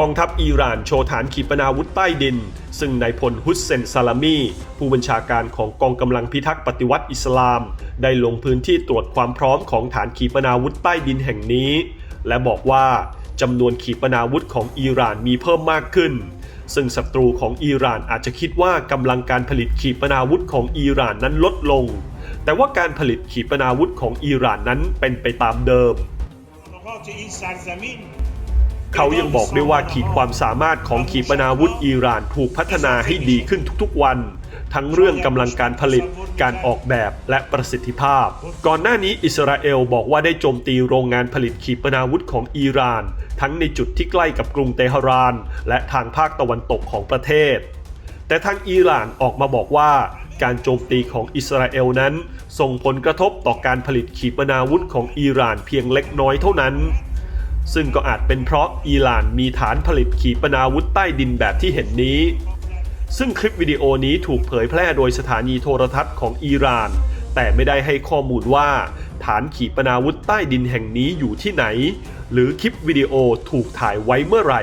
กองทัพอิหร่านโชว์ฐานขีปนาวุธใต้ดิน ซึ่งนายพลฮุสเซนซาลามี ผู้บัญชาการของกองกำลังพิทักษ์ปฏิวัติอิสลาม ได้ลงพื้นที่ตรวจความพร้อมของฐานขีปนาวุธใต้ดินแห่งนี้ และบอกว่าจำนวนขีปนาวุธของอิหร่านมีเพิ่มมากขึ้น ซึ่งศัตรูของอิหร่านอาจจะคิดว่ากำลังการผลิตขีปนาวุธของอิหร่านนั้นลดลง แต่ว่าการผลิตขีปนาวุธของอิหร่านนั้นเป็นไปตามเดิม เขายังบอกได้วยว่าขีดความสามารถของขีปนาวุธอิหร่านถูกพัฒนาให้ดีขึ้นทุกๆวัน ทั้งเรื่องกำลังการผลิต การออกแบบและประสิทธิภาพ ก่อนหน้านี้อิสราเอลบอกว่าได้โจมตีโรงงานผลิตขีปนาวุธของอิหร่าน ทั้งในจุดที่ใกล้กับกรุงเตหะราน และทางภาคตะวันตกของประเทศ แต่ทางอิหร่านออกมาบอกว่าการโจมตีของอิสราเอลนั้น ส่งผลกระทบต่อการผลิตขีปนาวุธของอิหร่านเพียงเล็กน้อยเท่านั้น ซึ่งก็อาจเป็นเพราะอิหร่านมีฐานผลิตขีปนาวุธใต้ดินแบบที่เห็นนี้ ซึ่งคลิปวิดีโอนี้ถูกเผยแพร่โดยสถานีโทรทัศน์ของอิหร่าน แต่ไม่ได้ให้ข้อมูลว่า ฐานขีปนาวุธใต้ดินแห่งนี้อยู่ที่ไหน หรือคลิปวิดีโอถูกถ่ายไว้เมื่อไหร่